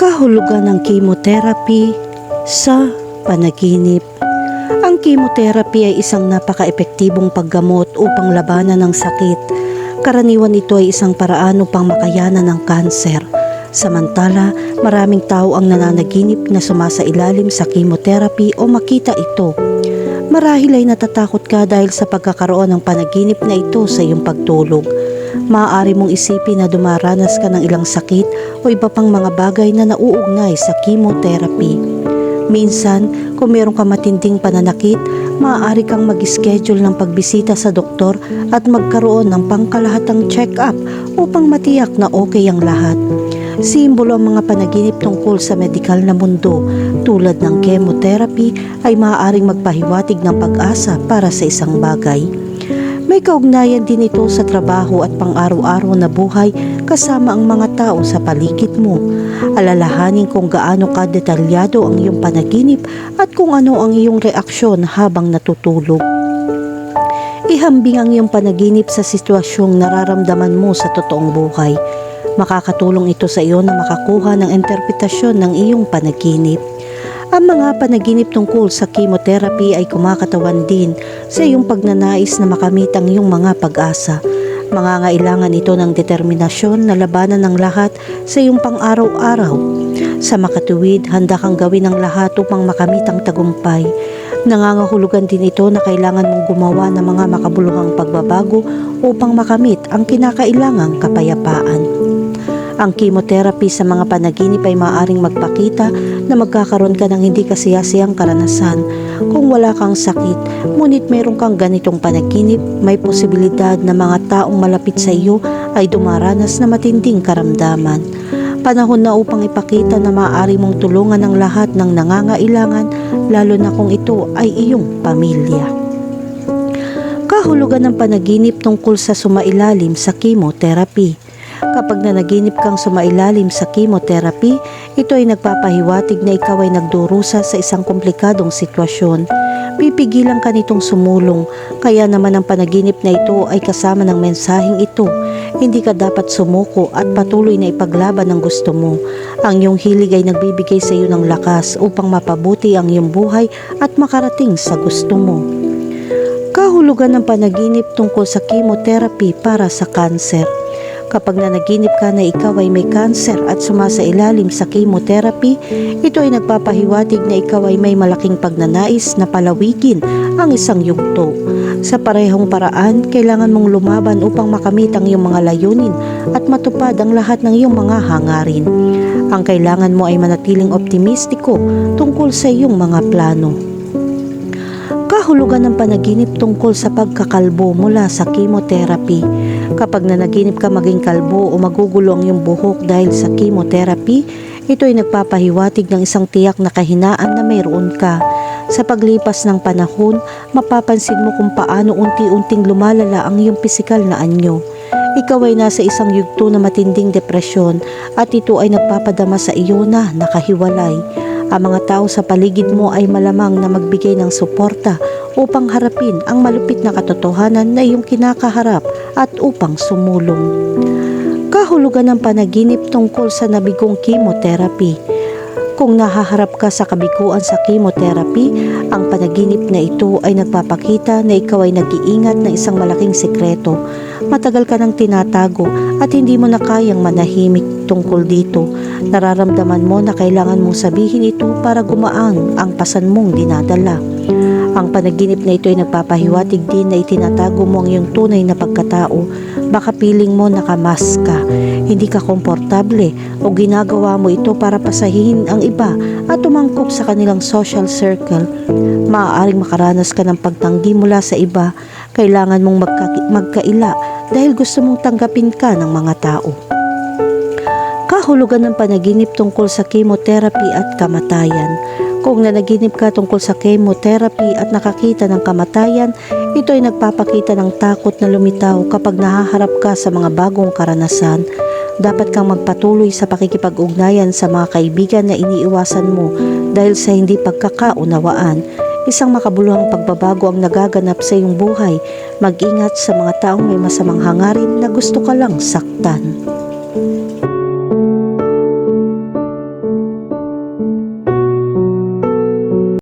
Kahulugan ng chemotherapy sa panaginip. Ang chemotherapy ay isang napaka-epektibong paggamot upang labanan ng sakit. Karaniwan ito ay isang paraan upang makayanan ng kanser. Samantala, maraming tao ang nananaginip na sumasailalim sa chemotherapy o makita ito. Marahil ay natatakot ka dahil sa pagkakaroon ng panaginip na ito sa iyong pagtulog. Maaari mong isipin na dumaranas ka ng ilang sakit o iba pang mga bagay na nauugnay sa chemotherapy. Minsan, kung meron ka matinding pananakit, maaari kang mag-schedule ng pagbisita sa doktor at magkaroon ng pangkalahatang check-up upang matiyak na okay ang lahat. Simbolo ang mga panaginip tungkol sa medikal na mundo tulad ng chemotherapy ay maaaring magpahiwatig ng pag-asa para sa isang bagay. May kaugnayan din ito sa trabaho at pang-araw-araw na buhay kasama ang mga tao sa paligid mo. Alalahanin kung gaano ka detalyado ang iyong panaginip at kung ano ang iyong reaksyon habang natutulog. Ihambing ang iyong panaginip sa sitwasyong nararamdaman mo sa totoong buhay. Makakatulong ito sa iyo na makakuha ng interpretasyon ng iyong panaginip. Ang mga panaginip tungkol sa chemotherapy ay kumakatawan din sa iyong pagnanais na makamit ang iyong mga pag-asa. Mangangailangan ito ng determinasyon na labanan ng lahat sa iyong pang-araw-araw. Sa makatuwid, handa kang gawin ang lahat upang makamit ang tagumpay. Nangangahulugan din ito na kailangan mong gumawa ng mga makabuluhang pagbabago upang makamit ang kinakailangang kapayapaan. Ang chemotherapy sa mga panaginip ay maaaring magpakita na magkakaroon ka ng hindi kasiyasiyang karanasan. Kung wala kang sakit, ngunit meron kang ganitong panaginip, may posibilidad na mga taong malapit sa iyo ay dumaranas na matinding karamdaman. Panahon na upang ipakita na maaari mong tulungan ang lahat ng nangangailangan, lalo na kung ito ay iyong pamilya. Kahulugan ng panaginip tungkol sa sumailalim sa chemotherapy. Kapag nanaginip kang sumailalim sa chemotherapy, ito ay nagpapahiwatig na ikaw ay nagdurusa sa isang komplikadong sitwasyon. Pipigilan ka nitong sumulong, kaya naman ang panaginip na ito ay kasama ng mensaheng ito. Hindi ka dapat sumuko at patuloy na ipaglaban ang gusto mo. Ang iyong hilig ay nagbibigay sa iyo ng lakas upang mapabuti ang iyong buhay at makarating sa gusto mo. Kahulugan ng panaginip tungkol sa chemotherapy para sa kanser. Kapag nanaginip ka na ikaw ay may kanser at sumasailalim sa chemotherapy, ito ay nagpapahiwatig na ikaw ay may malaking pagnanais na palawigin ang isang yugto. Sa parehong paraan, kailangan mong lumaban upang makamit ang iyong mga layunin at matupad ang lahat ng iyong mga hangarin. Ang kailangan mo ay manatiling optimistiko tungkol sa iyong mga plano. Kahulugan ng panaginip tungkol sa pagkakalbo mula sa chemotherapy. Kapag nanaginip ka maging kalbo o magugulo ang iyong buhok dahil sa chemotherapy, ito ay nagpapahiwatig ng isang tiyak na kahinaan na mayroon ka. Sa paglipas ng panahon, mapapansin mo kung paano unti-unting lumalala ang iyong pisikal na anyo. Ikaw ay nasa isang yugto na matinding depresyon at ito ay nagpapadama sa iyo na nakahiwalay. Ang mga tao sa paligid mo ay malamang na magbigay ng suporta upang harapin ang malupit na katotohanan na iyong kinakaharap at upang sumulong. Kahulugan ng panaginip tungkol sa nabigong chemotherapy. Kung nahaharap ka sa kabiguan sa chemotherapy, ang panaginip na ito ay nagpapakita na ikaw ay nag-iingat ng isang malaking sekreto. Matagal ka nang tinatago at hindi mo na kayang manahimik tungkol dito. Nararamdaman mo na kailangan mong sabihin ito para gumaan ang pasan mong dinadala. Ang panaginip na ito ay nagpapahiwatig din na itinatago mo ang iyong tunay na pagkatao. Baka piling mo nakamas ka, hindi ka komportable o ginagawa mo ito para pasahihin ang iba at umangkop sa kanilang social circle. Maaaring makaranas ka ng pagtanggi mula sa iba. Kailangan mong magka- magkaila dahil gusto mong tanggapin ka ng mga tao. Kahulugan ng panaginip tungkol sa chemotherapy at kamatayan. Kung nanaginip ka tungkol sa chemotherapy at nakakita ng kamatayan, ito ay nagpapakita ng takot na lumitaw kapag nahaharap ka sa mga bagong karanasan. Dapat kang magpatuloy sa pakikipag-ugnayan sa mga kaibigan na iniiwasan mo dahil sa hindi pagkakaunawaan. Isang makabuluhang pagbabago ang nagaganap sa iyong buhay. Mag-ingat sa mga taong may masamang hangarin na gusto ka lang saktan.